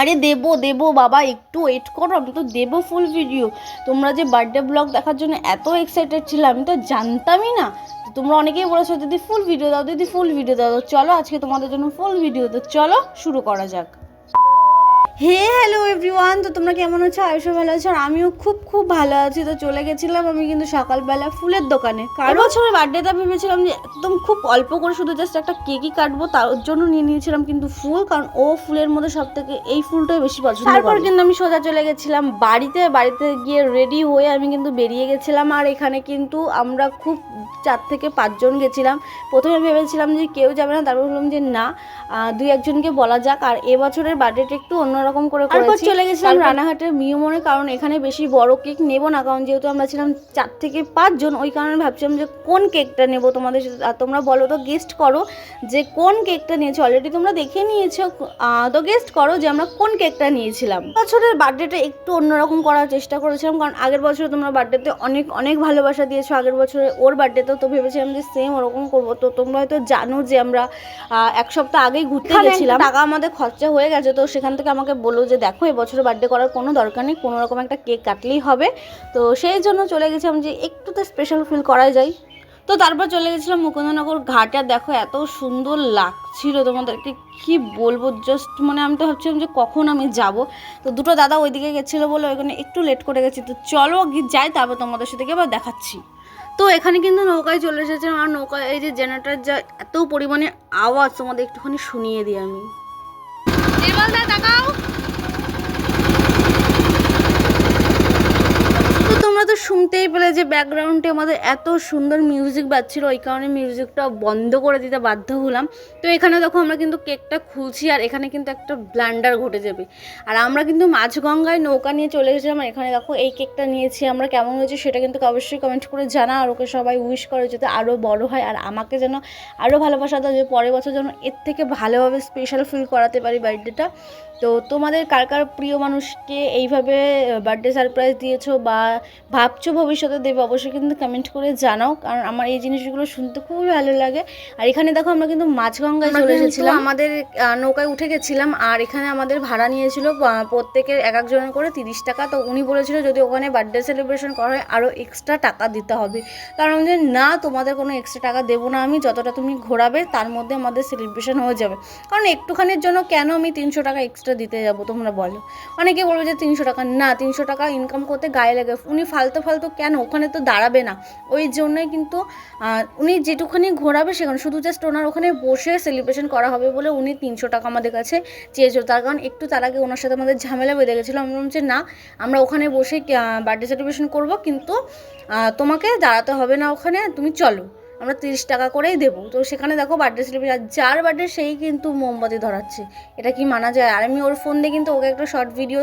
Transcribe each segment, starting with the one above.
আরে দেবো দেবো বাবা, একটু ওয়েট করো, আমি তো দেবো ফুল ভিডিও তোমরা যে বার্থডে ব্লগ দেখার জন্য এত এক্সাইটেড ছিলাম, আমি তো জানতামই না। তোমরা অনেকেই বলেছ দিদি ফুল ভিডিও দাও দিদি ফুল ভিডিও দাও চলো আজকে তোমাদের জন্য ফুল ভিডিও তো চলো, শুরু করা যাক। হে হ্যালো এভরিওয়ান তো তোমরা কেমন আছো? আয়ুষ ভালো আছো আর আমিও খুব খুব ভালো আছি। তো চলে গেছিলাম আমি কিন্তু সকালবেলা ফুলের দোকানে। কারও বছরের বার্থডেটা ভেবেছিলাম যে একদম খুব অল্প করে শুধু জাস্ট একটা কেকই কাটবো তার জন্য নিয়ে নিয়েছিলাম কিন্তু ফুল কারণ ও ফুলের মধ্যে সব থেকে এই ফুলটাই বেশি পছন্দ তারপর কিন্তু আমি সোজা চলে গেছিলাম বাড়িতে বাড়িতে গিয়ে রেডি হয়ে আমি কিন্তু বেরিয়ে গেছিলাম আর এখানে কিন্তু আমরা খুব চার থেকে পাঁচজন গেছিলাম। প্রথমে ভেবেছিলাম যে কেউ যাবে না তারপর বললাম যে না দুই একজনকে বলা যাক। আর এবছরের বার্থডেটা একটু অন্যরকম করে তারপর চলে গেছিলাম রানাঘাটের মিউমনে কারণ এখানে বেশি বড় কেক নেব না কারণ যেহেতু আমরা ছিলাম চার থেকে পাঁচজন ওই কারণে ভাবছিলাম যে কোন কেকটা নেব তোমাদের আর তোমরা বলো তো গেস্ট করো যে কোন কেকটা নিয়েছো। অলরেডি তোমরা দেখে নিয়েছো তো গেস্ট করো যে আমরা কোন কেকটা নিয়েছিলাম। বছরের বার্থডেটা একটু অন্যরকম করার চেষ্টা করেছিলাম কারণ আগের বছর তোমরা বার্থডেতে অনেক অনেক ভালোবাসা দিয়েছ। আগের বছরে ওর বার্থডেতেও তো ভেবেছিলাম যে সেম ওরকম করব। তো তোমরা হয়তো জানো যে আমরা এক সপ্তাহ আগেই ঘুরতে গেছিলাম। টাকা আমাদের খরচা হয়ে গেছে তো সেখান থেকে আমাকে বলল যে, দেখো এবছর বার্থডে করার কোনো দরকার নেই, কোনো রকম একটা কেক কাটলেই হবে। তো সেই জন্য চলে গেছিলাম যে, একটু তো স্পেশাল ফিল করা যায়। তো তারপর চলে গেছিলাম মুকুন্দনগর ঘাটে, আর দেখো এত সুন্দর লাগছিল তোমাদেরকে, কি বলব জাস্ট মানে আমি তো ভাবছিলাম যে, কখন আমি যাব? তো দুটো দাদা ওইদিকে গেছিল বলে ওইখানে একটু লেট করে গেছি। তো চলো যাই, তারপর তোমাদের সাথে আবার দেখাচ্ছি। তো এখানে কিন্তু নৌকায় চলে এসেছিলাম আর নৌকায় এই যে জেনারেটার যা এত পরিমাণে আওয়াজ তোমাদের একটুখানি শুনিয়ে দিই আমি তো তোমরা তো শুনতেই যে ব্যাকগ্রাউন্ডে আমাদের এত সুন্দর মিউজিক বাজছিল, ওই কারণে মিউজিকটা বন্ধ করে দিতে বাধ্য হলাম। তো এখানে দেখো আমরা কিন্তু কেকটা খুলছি আর এখানে কিন্তু একটা ব্লান্ডার ঘটে যাবে। আর আমরা কিন্তু মাঝগঙ্গায় নৌকা নিয়ে চলে এসেছিলাম এখানে দেখো এই কেকটা নিয়েছি আমরা। কেমন হয়েছে সেটা কিন্তু অবশ্যই কমেন্ট করে জানা আর ওকে সবাই উইশ করে যাতে আরও বড় হয় আর আমাকে যেন আরও ভালোবাসা দাও, যে পরের বছর যেন এর থেকে ভালোভাবে স্পেশাল ফিল করাতে পারি বার্থডেটা তো তোমাদের কার কার প্রিয় মানুষকে এইভাবে বার্থডে সারপ্রাইজ দিয়েছ বা ভাবছ ভবিষ্যতে দেবে অবশ্যই কিন্তু কমেন্ট করে জানাও কারণ আমার এই জিনিসগুলো শুনতে খুবই ভালো লাগে। আর এখানে দেখো আমরা কিন্তু মাঝগঙ্গায় চলে এসেছিলাম। আমাদের নৌকায় উঠে গেছিলাম আর এখানে আমাদের ভাড়া নিয়েছিল প্রত্যেকের এক একজনের করে তিরিশ টাকা। তো উনি বলেছিল যদি ওখানে বার্থডে সেলিব্রেশন করা হয় আরও এক্সট্রা টাকা দিতে হবে। কারণ যে না তোমাদের কোনো এক্সট্রা টাকা দেবো না আমি যতটা তুমি ঘোরাবে তার মধ্যে আমাদের সেলিব্রেশন হয়ে যাবে। কারণ একটুখানির জন্য কেন আমি তিনশো টাকা এক্সট্রা দিতে যাব তোমরা বলো? অনেকে বলবে যে তিনশো টাকা না তিনশো টাকা ইনকাম করতে গায়ে লাগে। উনি ফালতু ফালতু কেন ওখানে তো দাঁড়াবে না। ওই জন্যই কিন্তু উনি যেটুখানি ঘোরাবে সেখানে, শুধু জাস্ট ওনার ওখানে বসে সেলিব্রেশন করা হবে বলে উনি তিনশো টাকা আমাদের কাছে চেয়েছিল। তার কারণ একটু তার আগে ওনার সাথে আমাদের ঝামেলা বেঁধে গেছিল। আমি বললাম যে, না, আমরা ওখানে বসে বার্থডে সেলিব্রেশন করব, কিন্তু তোমাকে দাঁড়াতে হবে না ওখানে, তুমি চলো। আমরা তিরিশ টাকা করেই দেবো। তো সেখানে দেখো বার্থডে সেলিব্রেশন যার বার্থডে সেই কিন্তু মোমবাতি ধরাচ্ছে। এটা কি মানা যায়? আর আমি ওর ফোন দিয়ে কিন্তু ওকে একটা শর্ট ভিডিও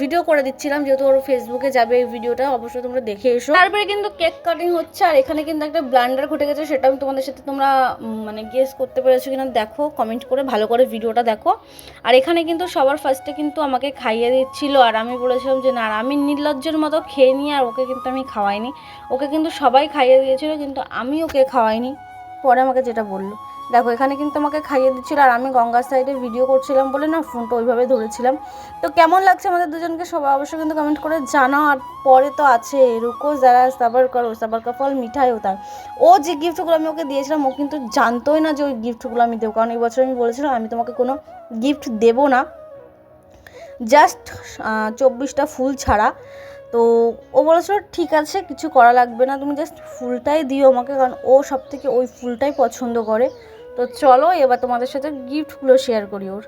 ভিডিও করে দিচ্ছিলাম, যেহেতু ওর ফেসবুকে যাবে এই ভিডিওটা অবশ্যই তোমরা দেখে এসো। তারপরে কিন্তু কেক কাটিং হচ্ছে, আর এখানে কিন্তু একটা ব্লান্ডার ঘটে গেছে সেটা আমি তোমাদের সাথে তোমরা মানে গেস করতে পেরেছ কিনা, দেখো কমেন্ট করে ভালো করে ভিডিওটা দেখো। আর এখানে কিন্তু সবার ফার্স্টে কিন্তু আমাকে খাইয়ে দিচ্ছিল, আর আমি বলেছিলাম যে, না, আমি নির্লজ্জের মতো খেয়ে নিই, আর ওকে কিন্তু আমি খাওয়াইনি। ওকে কিন্তু সবাই খাইয়ে দিয়েছিল, কিন্তু আমি ওকে খাওয়াইনি। পরে আমাকে যেটা বলল। দেখো, এখানে কিন্তু আমাকে খাইয়ে দিচ্ছিল আর আমি গঙ্গার সাইডে ভিডিও করছিলাম বলে না ফোনটা ওইভাবে ধরেছিলাম। তো কেমন লাগছে আমাদের দুজনকে সবাই অবশ্যই কিন্তু কমেন্ট করে জানাও। আর পরে তো আছে, রুকো, যারা সাবার করো সাবার কা ফল মিঠাই হতাম ও যে গিফটগুলো আমি ওকে দিয়েছিলাম, ও কিন্তু জানতোই না যে ওই গিফটগুলো আমি দেবো। কারণ এই বছর আমি বলেছিলাম, আমি তোমাকে কোনো গিফট দেবো না। জাস্ট চব্বিশটা ফুল ছাড়া। তো ও বলেছিল, ঠিক আছে, কিছু করা লাগবে না। তুমি জাস্ট ফুলটাই দিও আমাকে। কারণ ও সব থেকে ওই ফুলটাই পছন্দ করে। তো চলো এবার তোমাদের সাথে গিফটগুলো শেয়ার করি ওর।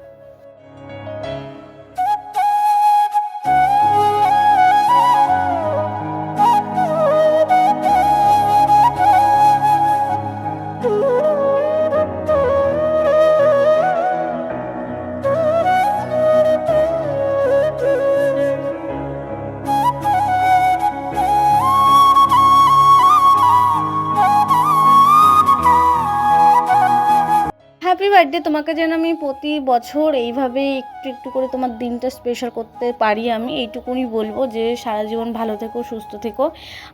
বার্থডে তোমাকে যেন আমি প্রতি বছর এইভাবে একটু একটু করে তোমার দিনটা স্পেশাল করতে পারি, আমি এইটুকুনি বলব যে সারা জীবন ভালো থেকো, সুস্থ থেকো।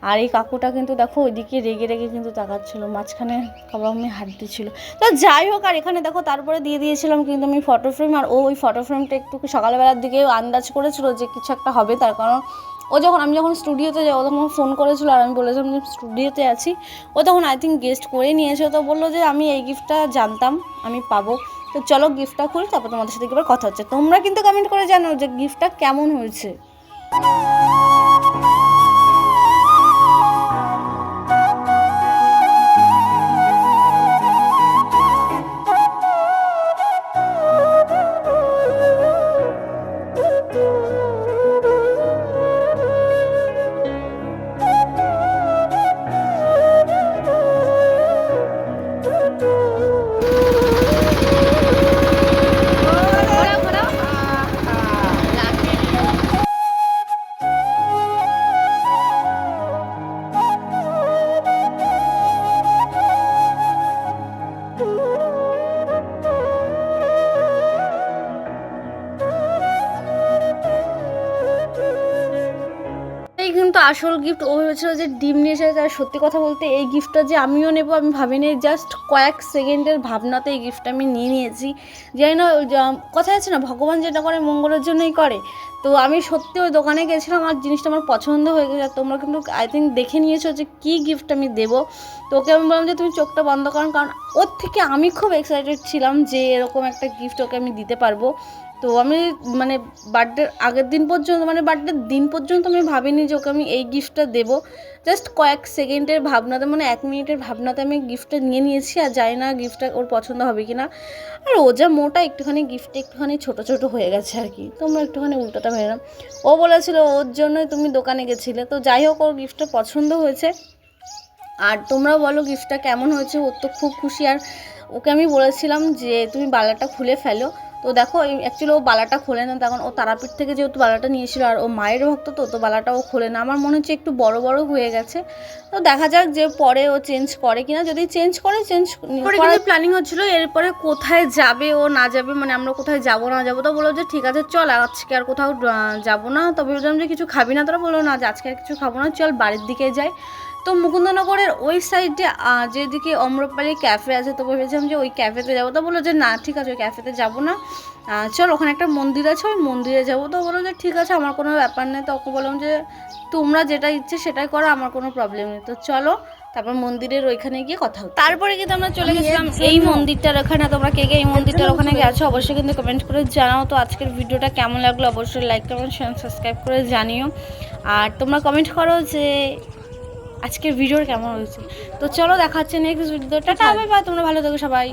আর এই কাকুটা কিন্তু দেখো ওইদিকে রেগে রেগে কিন্তু তাকাচ্ছিলো, মাঝখানে কাবামি হাত দিচ্ছিল তো যাই হোক, আর এখানে দেখো তারপরে দিয়ে দিয়েছিলাম কিন্তু আমি ফটো ফ্রেম আর ও ওই ফটো ফ্রেমটা একটু সকালবেলার দিকে আন্দাজ করেছিল যে কিছু একটা হবে তার কারণ ও যখন, আমি যখন স্টুডিওতে যাই, ও তখন ফোন করেছিল আর আমি বলেছিলাম যে স্টুডিওতে আছি। ও তখন আই থিঙ্ক গেস্ট করে নিয়েছে। তো বলল যে, আমি এই গিফটটা জানতাম, আমি পাবো। তো চলো গিফটটা খুলি, তারপর তোমাদের সাথে একবার কথা হচ্ছে। তোমরা কিন্তু কমেন্ট করে জানো যে গিফটটা কেমন হয়েছে। আসল গিফট ও ভেবেছিল যে ডিম নিয়ে এসেছে আর সত্যি কথা বলতে এই গিফটটা যে আমিও নেব, আমি ভাবিনি জাস্ট কয়েক সেকেন্ডের ভাবনাতে এই গিফটটা আমি নিয়ে নিয়েছি। যাই না কথা আছে না, ভগবান যেটা করে মঙ্গলের জন্যই করে। তো আমি সত্যি ওই দোকানে গেছিলাম আর জিনিসটা আমার পছন্দ হয়ে গেছে। আর তোমরা কিন্তু আই থিঙ্ক দেখে নিয়েছো যে কী গিফট আমি দেবো। তো ওকে আমি বললাম যে, তুমি চোখটা বন্ধ করো। কারণ ওর থেকে আমি খুব এক্সাইটেড ছিলাম যে এরকম একটা গিফট ওকে আমি দিতে পারব। তো আমি মানে বার্থডে আগের দিন পর্যন্ত মানে বার্থডের দিন পর্যন্ত আমি ভাবিনি যে ওকে আমি এই গিফটটা দেবো। জাস্ট কয়েক সেকেন্ডের ভাবনাতে মানে এক মিনিটের ভাবনাতে আমি গিফটটা নিয়ে নিয়েছি আর জানি না গিফটটা ওর পছন্দ হবে কি না আর ও যা মোটা, একটুখানি গিফট একটুখানি ছোটো ছোটো হয়ে গেছে আর কি। তোমরা একটুখানি উল্টোটা ভেবে নাও। ও বলেছিল, ওর জন্যই তুমি দোকানে গেছিলে। তো যাই হোক, ওর গিফটটা পছন্দ হয়েছে। আর তোমরাও বলো গিফটটা কেমন হয়েছে? ওর তো খুব খুশি। আর ওকে আমি বলেছিলাম যে, তুমি বালাটা খুলে ফেলো। তো দেখো অ্যাকচুয়ালি ও বালাটা খোলে না। তখন ও তারাপীঠ থেকে যেহেতু বালাটা নিয়েছিল আর ও মায়ের ভক্ত তো তো বালাটা ও খোলে না। আমার মনে হচ্ছে একটু বড় বড় হয়ে গেছে। তো দেখা যাক যে পরে ও চেঞ্জ করে কিনা। যদি চেঞ্জ করে চেঞ্জ করে প্ল্যানিং হচ্ছিল এরপরে কোথায় যাবে ও না যাবে মানে আমরা কোথায় যাব না যাব তো বলল যে ঠিক আছে চল আজকে আর কোথাও যাব না। তবে ভেবেছিলাম যে কিছু খাবি না। তোরা বলল না যে আজকে আর কিছু খাব না। চল বাড়ির দিকে যাই। তো মুকুন্দনগরের ওই সাইডে যেদিকে অম্রপালি ক্যাফে আছে তো ভেবেছিলাম যে ওই ক্যাফেতে যাব। তো বলল যে না ঠিক আছে ওই ক্যাফেতে যাব না। চল ওখানে একটা মন্দির আছে ওই মন্দিরে যাব। তো বলল যে ঠিক আছে আমার কোনো ব্যাপার নেই। তো ওকে বললাম যে তোমরা যেটা ইচ্ছে সেটাই করো আমার কোনো প্রবলেম নেই। তো চলো তারপর মন্দিরের ওইখানে গিয়ে কথা হতো তারপরে কিন্তু আমরা চলে গেছিলাম এই মন্দিরটার ওখানে। তোমরা কে কে এই মন্দিরটার ওখানে গেছো অবশ্যই কিন্তু কমেন্ট করে জানাও। তো আজকের ভিডিওটা কেমন লাগল অবশ্যই লাইক কমেন্ট শেয়ার সাবস্ক্রাইব করে জানিও। আর তোমরা কমেন্ট করো যে আজকের ভিডিওর কেমন হয়েছে? তো চলো দেখা হচ্ছে নেক্সট ভিডিওটা টাটা বাই বাই তোমরা ভালো থাকো সবাই।